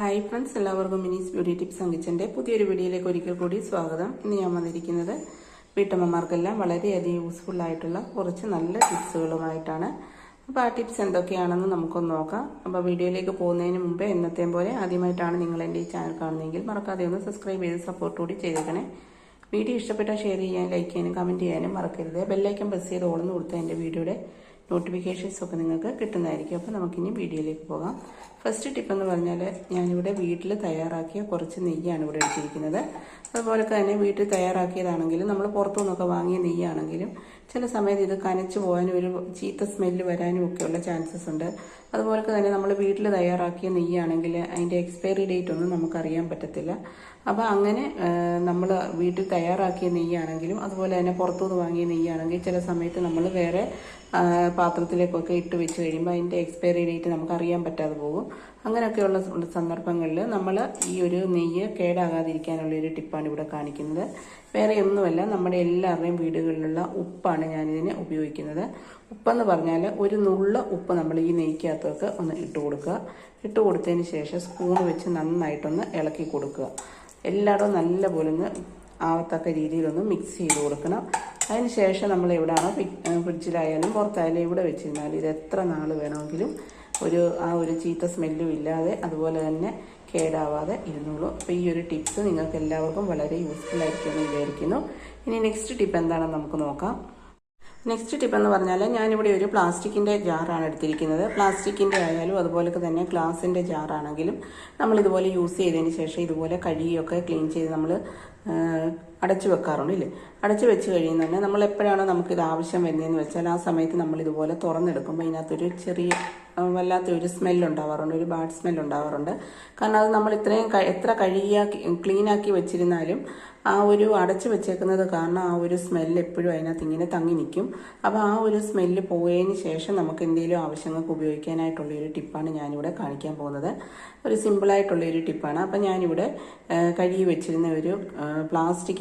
Hi friends എല്ലാവർക്കും മിനീസ് beauty tips അങ്കിച്ചന്റെ പുതിയൊരു വീഡിയോയിലേക്ക് ഒരിക്കൽ കൂടി സ്വാഗതം. ഇന്ന് ഞാൻ വന്നിരിക്കുന്നത് വീട്ടമ്മമാർക്കെല്ലാം വളരെയധികം യൂസ്ഫുൾ ആയിട്ടുള്ള കുറച്ച് നല്ല ടിപ്സുകളുമായിട്ടാണ്. അപ്പോൾ ആ ടിപ്സ് എന്തൊക്കെയാണെന്ന് നമുക്കൊന്ന് നോക്കാം. അപ്പോൾ വീഡിയോയിലേക്ക് പോകുന്നതിന് മുമ്പേ എന്നത്തെയും പോലെ ആദ്യമായിട്ടാണ് നിങ്ങൾ എന്റെ ഈ ചാനൽ കാണുന്നതെങ്കിൽ മറക്കാതെ ഒന്ന് സബ്സ്ക്രൈബ് ചെയ്ത് സപ്പോർട്ട് കൂടി ചെയ്തേക്കണേ. വീഡിയോ ഇഷ്ടപ്പെട്ടാൽ ഷെയർ ചെയ്യാൻ ലൈക്ക് ചെയ്യാനും കമന്റ് ചെയ്യാനും മറക്കരുത്. ബെല്ലൈക്കൻ പ്രസ് ചെയ്ത് ഓളന്ന് കൊടുത്താൽ എന്റെ വീഡിയോയുടെ നോട്ടിഫിക്കേഷൻസ് ഒക്കെ നിങ്ങൾക്ക് കിട്ടുന്നതായിരിക്കും. അപ്പോൾ നമുക്കിനി വീഡിയോയിലേക്ക് പോകാം. ഫസ്റ്റ് ടിപ്പെന്ന് പറഞ്ഞാൽ ഞാനിവിടെ വീട്ടിൽ തയ്യാറാക്കിയ കുറച്ച് നെയ്യാണ് ഇവിടെ എടുത്തിരിക്കുന്നത്. അതുപോലെ തന്നെ വീട്ടിൽ തയ്യാറാക്കിയതാണെങ്കിലും നമ്മൾ പുറത്തു നിന്നൊക്കെ വാങ്ങിയ നെയ്യാണെങ്കിലും ചില സമയത്ത് ഇത് കനച്ചു പോകാനും ഒരു ചീത്ത സ്മെല്ല് വരാനും ഒക്കെയുള്ള ചാൻസസ് ഉണ്ട്. അതുപോലെ തന്നെ നമ്മൾ വീട്ടിൽ തയ്യാറാക്കിയ നെയ്യാണെങ്കിൽ അതിന്റെ എക്സ്പയറി ഡേറ്റ് ഒന്നും നമുക്കറിയാൻ പറ്റത്തില്ല. അപ്പോൾ അങ്ങനെ നമ്മൾ വീട്ടിൽ തയ്യാറാക്കിയ നെയ്യാണെങ്കിലും അതുപോലെ തന്നെ പുറത്തുനിന്ന് വാങ്ങിയ നെയ്യാണെങ്കിൽ ചില സമയത്ത് നമ്മൾ വേറെ പാത്രത്തിലേക്കൊക്കെ ഇട്ട് വെച്ച് കഴിയുമ്പോൾ അതിന്റെ എക്സ്പയറി ഡേറ്റ് നമുക്കറിയാൻ പറ്റാതെ പോകും. അങ്ങനെയൊക്കെയുള്ള സന്ദർഭങ്ങളിൽ നമ്മൾ ഈ ഒരു നെയ്യ് കേടാകാതിരിക്കാനുള്ള ഒരു ടിപ്പാണ് ഇവിടെ കാണിക്കുന്നത്. വേറെ ഒന്നുമല്ല നമ്മുടെ എല്ലാവരുടെയും വീടുകളിലുള്ള ഉപ്പാണ് ഞാനിതിന് ഉപയോഗിക്കുന്നത്. ഉപ്പെന്ന് പറഞ്ഞാൽ ഒരു നുള്ള ഉപ്പ് നമ്മൾ ഈ നെയ്ക്കകത്തൊക്കെ ഒന്ന് ഇട്ട് കൊടുക്കുക. ഇട്ട് കൊടുത്തതിന് ശേഷം സ്പൂൺ വെച്ച് നന്നായിട്ടൊന്ന് ഇളക്കി കൊടുക്കുക. എല്ലായിടവും നല്ല പോലെ ഒന്ന് ആവത്തക്ക രീതിയിലൊന്ന് മിക്സ് ചെയ്ത് കൊടുക്കണം. അതിന് ശേഷം നമ്മൾ എവിടെയാണോ ഫ്രിഡ്ജിലായാലും പുറത്തായാലും ഇവിടെ വെച്ചിരുന്നാലും ഇത് എത്ര നാൾ വേണമെങ്കിലും ഒരു ആ ഒരു ചീത്ത സ്മെല്ലും ഇല്ലാതെ അതുപോലെ തന്നെ കേടാവാതെ ഇരുന്നുള്ളൂ അപ്പോൾ ഈ ഒരു ടിപ്സ് നിങ്ങൾക്ക് എല്ലാവർക്കും വളരെ യൂസ്ഫുൾ ആയിരിക്കുമെന്ന് വിചാരിക്കുന്നു. ഇനി നെക്സ്റ്റ് ടിപ്പ് എന്താണെന്ന് നമുക്ക് നോക്കാം. നെക്സ്റ്റ് ടിപ്പ് എന്ന് പറഞ്ഞാൽ ഞാനിവിടെ ഒരു പ്ലാസ്റ്റിക്കിന്റെ ജാറാണ് എടുത്തിരിക്കുന്നത്. പ്ലാസ്റ്റിക്കിന്റെ ആയാലും അതുപോലെ തന്നെ ഗ്ലാസിന്റെ ജാറാണെങ്കിലും നമ്മൾ ഇതുപോലെ യൂസ് ചെയ്തതിന് ശേഷം ഇതുപോലെ കഴുകിയൊക്കെ ക്ലീൻ ചെയ്ത് നമ്മൾ അടച്ചു വെക്കാറുണ്ട് ഇല്ലേ? അടച്ചു വെച്ച് കഴിയുന്ന തന്നെ നമ്മൾ എപ്പോഴാണോ നമുക്കിത് ആവശ്യം വരുന്നതെന്ന് വെച്ചാൽ ആ സമയത്ത് നമ്മൾ ഇതുപോലെ തുറന്നെടുക്കുമ്പോൾ ഇതിനകത്തൊരു ചെറിയ വല്ലാത്തൊരു സ്മെല്ലുണ്ടാവാറുണ്ട് ഒരു ബാഡ് സ്മെല്ലുണ്ടാവാറുണ്ട് കാരണം അത് നമ്മൾ ഇത്രയും എത്ര കഴുകിയാക്കി ക്ലീനാക്കി വെച്ചിരുന്നാലും ആ ഒരു അടച്ചു വെച്ചേക്കുന്നത് കാരണം ആ ഒരു സ്മെല്ല് എപ്പോഴും അതിനകത്ത് ഇങ്ങനെ തങ്ങി നിൽക്കും. അപ്പോൾ ആ ഒരു സ്മെല്ല് പോയതിന് ശേഷം നമുക്ക് എന്തെങ്കിലും ആവശ്യങ്ങൾക്ക് ഉപയോഗിക്കാനായിട്ടുള്ള ഒരു ടിപ്പാണ് ഞാനിവിടെ കാണിക്കാൻ പോകുന്നത്. ഒരു സിമ്പിളായിട്ടുള്ള ഒരു ടിപ്പാണ്. അപ്പോൾ ഞാനിവിടെ കഴുകി വെച്ചിരുന്ന ഒരു ആ,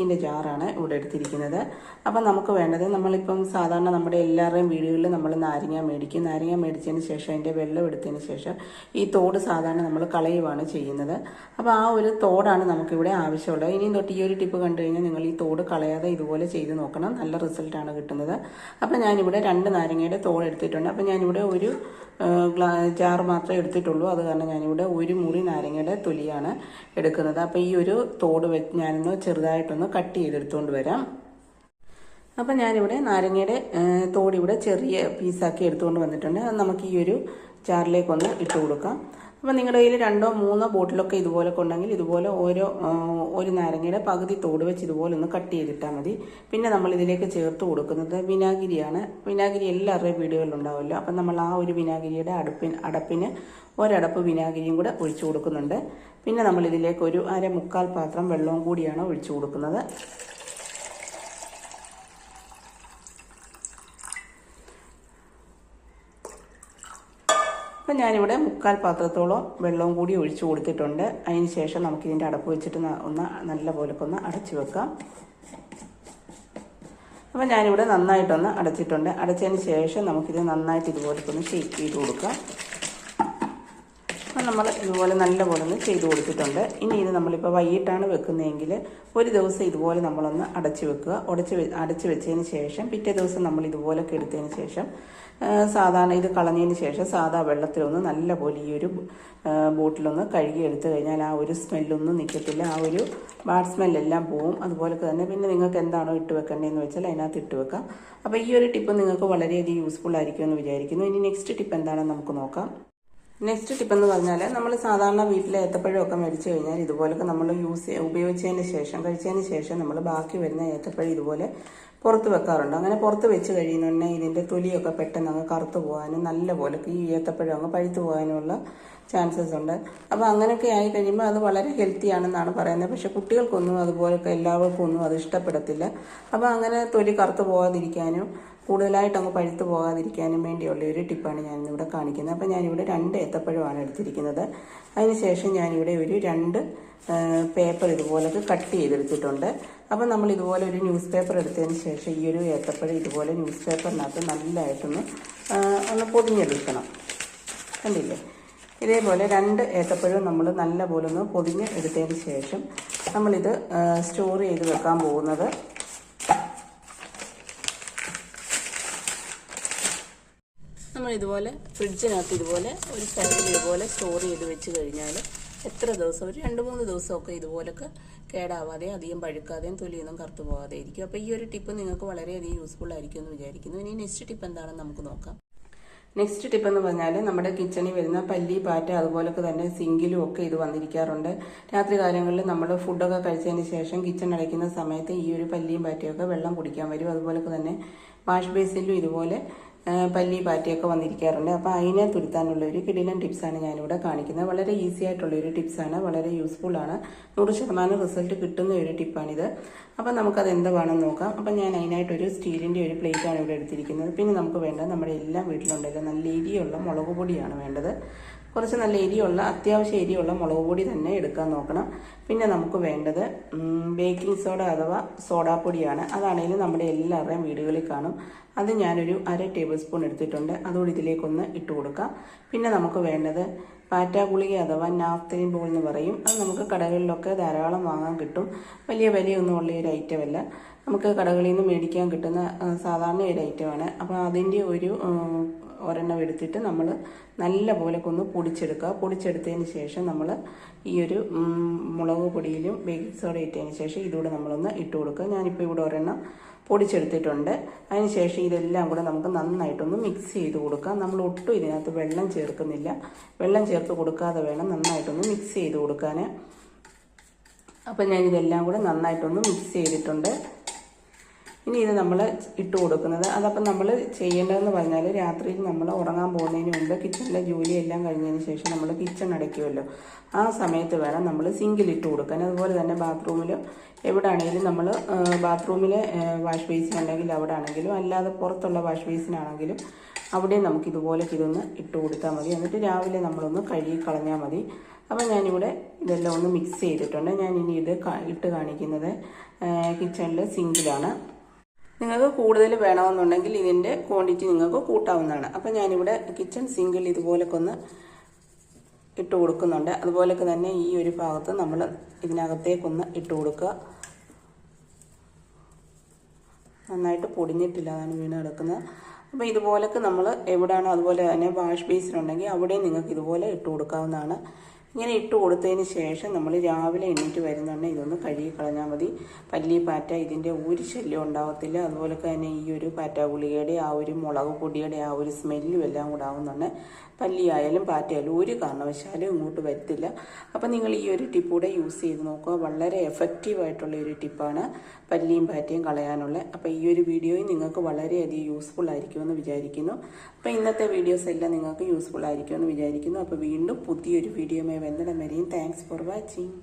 പ്ലാസ്റ്റിക്കിന്റെ ജാറാണ് ഇവിടെ എടുത്തിരിക്കുന്നത്. അപ്പം നമുക്ക് വേണ്ടത് നമ്മളിപ്പം സാധാരണ നമ്മുടെ എല്ലാവരുടെയും വീടുകളിൽ നമ്മൾ നാരങ്ങ മേടിക്കും. നാരങ്ങ മേടിച്ചതിന് ശേഷം അതിന്റെ വെള്ളം എടുത്തതിന് ശേഷം ഈ തോട് സാധാരണ നമ്മൾ കളയുവാണ് ചെയ്യുന്നത്. അപ്പോൾ ആ ഒരു തോടാണ് നമുക്കിവിടെ ആവശ്യമുള്ളത്. ഇനിയും തൊട്ട് ഈ ഒരു ടിപ്പ് കണ്ടു കഴിഞ്ഞാൽ നിങ്ങൾ ഈ തോട് കളയാതെ ഇതുപോലെ ചെയ്ത് നോക്കണം. നല്ല റിസൾട്ടാണ് കിട്ടുന്നത്. അപ്പോൾ ഞാനിവിടെ രണ്ട് നാരങ്ങയുടെ തോട് എടുത്തിട്ടുണ്ട്. അപ്പോൾ ഞാനിവിടെ ഒരു ഗ്ലാ ജാർ മാത്രമേ എടുത്തിട്ടുള്ളൂ. അത് കാരണം ഞാനിവിടെ ഒരു മുറി നാരങ്ങയുടെ തൊലിയാണ് എടുക്കുന്നത്. അപ്പോൾ ഈ ഒരു തോട് വെച്ച് ഞാനൊന്ന് ചെറുതായിട്ടൊന്ന് കട്ട് ചെയ്തെടുത്തുകൊണ്ട് വരാം. അപ്പം ഞാനിവിടെ നാരങ്ങയുടെ തോടിവിടെ ചെറിയ പീസാക്കി എടുത്തുകൊണ്ട് വന്നിട്ടുണ്ട്. അത് നമുക്ക് ഈ ഒരു ജാറിലേക്കൊന്ന് ഇട്ട് കൊടുക്കാം. അപ്പം നിങ്ങളുടെ കയ്യിൽ രണ്ടോ മൂന്നോ ബോട്ടിലൊക്കെ ഇതുപോലെ ഉണ്ടെങ്കിൽ ഇതുപോലെ ഓരോ ഒരു നാരങ്ങയുടെ പകുതി തോട് വെച്ച് ഇതുപോലെ ഒന്ന് കട്ട് ചെയ്തിട്ടാൽ മതി. പിന്നെ നമ്മൾ ഇതിലേക്ക് ചേർത്ത് കൊടുക്കുന്നത് വിനാഗിരിയാണ്. വിനാഗിരി എല്ലാവരുടെയും വീടുകളിലുണ്ടാവുമല്ലോ അപ്പം നമ്മൾ ആ ഒരു വിനാഗിരിയുടെ അടുപ്പിന് അടപ്പിന് ഒരടപ്പ് വിനാഗിരിയും കൂടെ ഒഴിച്ചു കൊടുക്കുന്നുണ്ട്. പിന്നെ നമ്മൾ ഇതിലേക്ക് ഒരു അര മുക്കാൽ പാത്രം വെള്ളവും കൂടിയാണ് ഒഴിച്ചു കൊടുക്കുന്നത്. അപ്പം ഞാനിവിടെ മുക്കാൽ പാത്രത്തോളം വെള്ളവും കൂടി ഒഴിച്ചു കൊടുത്തിട്ടുണ്ട്. അതിന് ശേഷം നമുക്കിതിന്റെ അടപ്പ് വെച്ചിട്ട് ഒന്ന് നല്ല പോലെ ഒന്ന് അടച്ചു വെക്കാം. അപ്പം ഞാനിവിടെ നന്നായിട്ടൊന്ന് അടച്ചിട്ടുണ്ട്. അടച്ചതിന് ശേഷം നമുക്കിത് നന്നായിട്ട് ഇതുപോലെ ഒന്ന് ഷേക്ക് ചെയ്ത് കൊടുക്കാം. അപ്പം നമ്മൾ ഇതുപോലെ നല്ലപോലെ ഒന്ന് ചെയ്ത് കൊടുത്തിട്ടുണ്ട്. ഇനി ഇത് നമ്മളിപ്പോൾ വൈകിട്ടാണ് വെക്കുന്നതെങ്കിൽ ഒരു ദിവസം ഇതുപോലെ നമ്മളൊന്ന് അടച്ച് വെക്കുക. ഉടച്ച് അടച്ച് വെച്ചതിന് ശേഷം പിറ്റേ ദിവസം നമ്മൾ ഇതുപോലൊക്കെ എടുത്തതിന് ശേഷം സാധാരണ ഇത് കളഞ്ഞതിന് ശേഷം സാധാ വെള്ളത്തിലൊന്ന് നല്ലപോലെ ഈ ഒരു ബോട്ടിലൊന്ന് കഴുകി എടുത്തു കഴിഞ്ഞാൽ ആ ഒരു സ്മെല്ലൊന്നും നിൽക്കത്തില്ല. ആ ഒരു ബാഡ് സ്മെല്ലെല്ലാം പോവും. അതുപോലെ തന്നെ പിന്നെ നിങ്ങൾക്ക് എന്താണോ ഇട്ട് വെക്കേണ്ടതെന്ന് വെച്ചാൽ അതിനകത്ത് ഇട്ട് വെക്കാം. അപ്പോൾ ഈ ഒരു ടിപ്പ് നിങ്ങൾക്ക് വളരെയധികം യൂസ്ഫുൾ ആയിരിക്കുമെന്ന് വിചാരിക്കുന്നു. ഇനി നെക്സ്റ്റ് ടിപ്പ് എന്താണെന്ന് നമുക്ക് നോക്കാം. നെക്സ്റ്റ് ടിപ്പ് എന്ന് പറഞ്ഞാൽ നമ്മൾ സാധാരണ വീട്ടിലെ ഏത്തപ്പഴമൊക്കെ മേടിച്ചു കഴിഞ്ഞാൽ ഇതുപോലൊക്കെ നമ്മൾ യൂസ് ഉപയോഗിച്ചതിന് ശേഷം കഴിച്ചതിന് ശേഷം നമ്മൾ ബാക്കി വരുന്ന ഏത്തപ്പഴം ഇതുപോലെ പുറത്ത് വെക്കാറുണ്ട്. അങ്ങനെ പുറത്ത് വെച്ച് കഴിയുന്നുണ്ടെങ്കിൽ ഇതിന്റെ തൊലിയൊക്കെ പെട്ടെന്ന് അങ്ങ് കറുത്ത് പോകാനും നല്ല പോലെ ഈ ഏത്തപ്പഴം അങ്ങ് പഴുത്തു പോകാനുമുള്ള ചാൻസസ് ഉണ്ട്. അപ്പോൾ അങ്ങനെയൊക്കെ ആയി കഴിയുമ്പോൾ അത് വളരെ ഹെൽത്തി ആണെന്നാണ് പറയുന്നത്. പക്ഷേ കുട്ടികൾക്കൊന്നും അതുപോലൊക്കെ എല്ലാവർക്കും ഒന്നും അത് ഇഷ്ടപ്പെടത്തില്ല. അപ്പോൾ അങ്ങനെ തൊലി കറുത്ത് പോകാതിരിക്കാനും കൂടുതലായിട്ട് അങ്ങ് പഴുത്ത് പോകാതിരിക്കാനും വേണ്ടിയുള്ള ഒരു ടിപ്പാണ് ഞാനിന്നിവിടെ കാണിക്കുന്നത്. അപ്പോൾ ഞാനിവിടെ രണ്ട് ഏത്തപ്പഴമാണ് എടുത്തിരിക്കുന്നത്. അതിനുശേഷം ഞാനിവിടെ ഒരു രണ്ട് പേപ്പർ ഇതുപോലൊക്കെ കട്ട് ചെയ്തെടുത്തിട്ടുണ്ട്. അപ്പോൾ നമ്മൾ ഇതുപോലെ ഒരു ന്യൂസ് പേപ്പർ എടുത്തതിന് ശേഷം ഈ ഒരു ഏത്തപ്പഴം ഇതുപോലെ ന്യൂസ് പേപ്പറിനകത്ത് നല്ലതായിട്ടൊന്ന് ഒന്ന് പൊതിഞ്ഞെടുക്കണം. കണ്ടില്ലേ? ഇതേപോലെ രണ്ട് ഏത്തപ്പഴവും നമ്മൾ നല്ല പോലെ ഒന്ന് പൊതിഞ്ഞ് എടുത്തതിന് ശേഷം നമ്മളിത് സ്റ്റോർ ചെയ്ത് വെക്കാൻ പോകുന്നത് ഇതുപോലെ ഫ്രിഡ്ജിനകത്ത് ഇതുപോലെ ഒരു സൈഡിൽ ഇതുപോലെ സ്റ്റോർ ചെയ്ത് വെച്ച് കഴിഞ്ഞാൽ എത്ര ദിവസം? ഒരു രണ്ട് മൂന്ന് ദിവസമൊക്കെ ഇതുപോലൊക്കെ കേടാവാതെ അധികം പഴുക്കാതെയും തൊലിയൊന്നും കറുത്തു പോകാതെ ഇരിക്കും. അപ്പോൾ ഈ ഒരു ടിപ്പ് നിങ്ങൾക്ക് വളരെയധികം യൂസ്ഫുൾ ആയിരിക്കും എന്ന് വിചാരിക്കുന്നു. ഇനി നെക്സ്റ്റ് ടിപ്പ് എന്താണെന്ന് നമുക്ക് നോക്കാം. നെക്സ്റ്റ് ടിപ്പ് എന്ന് പറഞ്ഞാൽ നമ്മുടെ കിച്ചണിൽ വരുന്ന പല്ലി പാറ്റ അതുപോലൊക്കെ തന്നെ സിങ്കിലും ഒക്കെ ഇത് വന്നിരിക്കാറുണ്ട്. രാത്രി കാലങ്ങളിൽ നമ്മൾ ഫുഡൊക്കെ കഴിച്ചതിന് ശേഷം കിച്ചൺ അടയ്ക്കുന്ന സമയത്ത് ഈ ഒരു പല്ലിയും പാറ്റയൊക്കെ വെള്ളം കുടിക്കാൻ വരും. അതുപോലൊക്കെ തന്നെ വാഷ് ബേസിലും ഇതുപോലെ പല്ലി പാറ്റിയൊക്കെ വന്നിരിക്കാറുണ്ട്. അപ്പോൾ അതിനെ തുരുത്താനുള്ള ഒരു കിടിലൻ ടിപ്സാണ് ഞാനിവിടെ കാണിക്കുന്നത്. വളരെ ഈസി ആയിട്ടുള്ള ഒരു ടിപ്സാണ് വളരെ യൂസ്ഫുൾ ആണ്. നൂറ് ശതമാനം റിസൾട്ട് കിട്ടുന്ന ഒരു ടിപ്പാണിത് അപ്പം നമുക്കത് എന്തുവാണെന്ന് നോക്കാം. അപ്പം ഞാൻ അതിനായിട്ടൊരു സ്റ്റീലിന്റെ ഒരു പ്ലേറ്റാണ് ഇവിടെ എടുത്തിരിക്കുന്നത്. പിന്നെ നമുക്ക് വേണ്ടത് നമ്മുടെ എല്ലാ വീട്ടിലുണ്ടല്ലോ നല്ല എരിയുള്ള മുളക് പൊടിയാണ് വേണ്ടത്. കുറച്ച് നല്ല എരിയുള്ള അത്യാവശ്യം എരിയുള്ള മുളക് പൊടി തന്നെ എടുക്കാൻ നോക്കണം. പിന്നെ നമുക്ക് വേണ്ടത് ബേക്കിംഗ് സോഡ അഥവാ സോഡാപ്പൊടിയാണ്. അതാണെങ്കിലും നമ്മുടെ എല്ലാവരുടെയും വീടുകളിൽ കാണും. അത് ഞാനൊരു അര ടേബിൾ സ്പൂൺ എടുത്തിട്ടുണ്ട്. അതുകൂടി ഇതിലേക്കൊന്ന് ഇട്ട് കൊടുക്കാം. പിന്നെ നമുക്ക് വേണ്ടത് പാറ്റ ഗുളിക അഥവാ നാഫ്തലിൻ ബോൾ എന്ന് പറയും. അത് നമുക്ക് കടകളിലൊക്കെ ധാരാളം വാങ്ങാൻ കിട്ടും. വലിയ വിലയൊന്നും ഉള്ള ഒരു ഐറ്റമല്ല നമുക്ക് കടകളിൽ നിന്ന് മേടിക്കാൻ കിട്ടുന്ന സാധാരണ ഒരു ഐറ്റമാണ് അപ്പോൾ അതിന്റെ ഒരു ഒരെണ്ണം എടുത്തിട്ട് നമ്മൾ നല്ല പോലെ ഒന്ന് പൊടിച്ചെടുക്കുക. പൊടിച്ചെടുത്തതിന് ശേഷം നമ്മൾ ഈ ഒരു മുളക് പൊടിയിലും ബേക്കിംഗ് സോഡ ഇട്ടതിന് ശേഷം ഇതുകൂടെ നമ്മളൊന്ന് ഇട്ട് കൊടുക്കുക. ഞാനിപ്പോൾ ഇവിടെ ഒരെണ്ണം പൊടിച്ചെടുത്തിട്ടുണ്ട്. അതിന് ശേഷം ഇതെല്ലാം കൂടെ നമുക്ക് നന്നായിട്ടൊന്ന് മിക്സ് ചെയ്ത് കൊടുക്കാം നമ്മൾ ഒട്ടും ഇതിനകത്ത് വെള്ളം ചേർക്കുന്നില്ല. വെള്ളം ചേർത്ത് കൊടുക്കാതെ വേണം നന്നായിട്ടൊന്ന് മിക്സ് ചെയ്ത് കൊടുക്കാൻ അപ്പം ഞാൻ ഇതെല്ലാം കൂടെ നന്നായിട്ടൊന്ന് മിക്സ് ചെയ്തിട്ടുണ്ട്. ഇനി ഇത് നമ്മൾ ഇട്ട് കൊടുക്കുന്നത്. അതപ്പം നമ്മൾ ചെയ്യേണ്ടതെന്ന് പറഞ്ഞാൽ രാത്രിയിൽ നമ്മൾ ഉറങ്ങാൻ പോകുന്നതിന് മുമ്പ് കിച്ചണിലെ ജോലിയെല്ലാം കഴിഞ്ഞതിന് ശേഷം നമ്മൾ കിച്ചൺ അടയ്ക്കുമല്ലോ ആ സമയത്ത് വേണം നമ്മൾ സിങ്കിൽ ഇട്ട് കൊടുക്കാൻ. അതുപോലെ തന്നെ ബാത്റൂമിൽ എവിടെയാണെങ്കിലും നമ്മൾ ബാത്റൂമിലെ വാഷ് ബേസിൻ ഉണ്ടെങ്കിൽ അവിടെ ആണെങ്കിലും അല്ലാതെ പുറത്തുള്ള വാഷ് ബേസിനാണെങ്കിലും അവിടെ നമുക്ക് ഇതുപോലെ ഇതൊന്ന് ഇട്ട് കൊടുത്താൽ മതി. എന്നിട്ട് രാവിലെ നമ്മളൊന്ന് കഴുകി കളഞ്ഞാൽ മതി. അപ്പോൾ ഞാനിവിടെ ഇതെല്ലാം ഒന്ന് മിക്സ് ചെയ്തിട്ടുണ്ട്. ഞാൻ ഇനി ഇത് ഇട്ട് കാണിക്കുന്നത് കിച്ചണിൽ സിങ്കിലാണ്. നിങ്ങൾക്ക് കൂടുതൽ വേണമെന്നുണ്ടെങ്കിൽ ഇതിന്റെ ക്വാണ്ടിറ്റി നിങ്ങൾക്ക് കൂട്ടാവുന്നതാണ്. അപ്പം ഞാനിവിടെ കിച്ചൺ സിങ്കിൽ ഇതുപോലൊക്കെ ഒന്ന് ഇട്ട് കൊടുക്കുന്നുണ്ട്. അതുപോലൊക്കെ തന്നെ ഈ ഒരു ഭാഗത്ത് നമ്മൾ ഇതിനകത്തേക്കൊന്ന് ഇട്ട് കൊടുക്കുക. നന്നായിട്ട് പൊടിഞ്ഞിട്ടില്ല അതാണ് വീണ് കിടക്കുന്നത്. അപ്പോൾ ഇതുപോലൊക്കെ നമ്മൾ എവിടെയാണോ അതുപോലെ തന്നെ വാഷ് ബേസിനുണ്ടെങ്കിൽ അവിടെയും നിങ്ങൾക്ക് ഇതുപോലെ ഇട്ട് കൊടുക്കാവുന്നതാണ്. ഇങ്ങനെ ഇട്ട് കൊടുത്തതിന് ശേഷം നമ്മൾ രാവിലെ എണീറ്റ് വരുന്നുണ്ടെങ്കിൽ ഇതൊന്ന് കഴുകി കളഞ്ഞാൽ മതി. പല്ലി പാറ്റ ഇതിന്റെ ഒരു ശല്യം ഉണ്ടാവത്തില്ല. അതുപോലെ തന്നെ ഈ ഒരു പാറ്റ ഗുളികയുടെ ആ ഒരു മുളക് പൊടിയുടെ ആ ഒരു സ്മെല്ലും എല്ലാം കൂടെ ആവുന്നുണ്ട് പല്ലിയായാലും പാറ്റയായാലും ഒരു കാരണവശാലും ഇങ്ങോട്ട് വരത്തില്ല. അപ്പം നിങ്ങൾ ഈ ഒരു ടിപ്പ് കൂടെ യൂസ് ചെയ്ത് നോക്കുക. വളരെ എഫക്റ്റീവായിട്ടുള്ള ഒരു ടിപ്പാണ് പല്ലിയും പാറ്റയും കളയാനുള്ള. അപ്പോൾ ഈ ഒരു വീഡിയോയും നിങ്ങൾക്ക് വളരെയധികം യൂസ്ഫുൾ ആയിരിക്കുമെന്ന് വിചാരിക്കുന്നു. അപ്പോൾ ഇന്നത്തെ വീഡിയോസ് എല്ലാം നിങ്ങൾക്ക് യൂസ്ഫുൾ ആയിരിക്കുമെന്ന് വിചാരിക്കുന്നു. അപ്പോൾ വീണ്ടും പുതിയൊരു വീഡിയോയുമായി వెళ్ళడమేరియం థ్యాంక్స్ ఫర్ వాచింగ్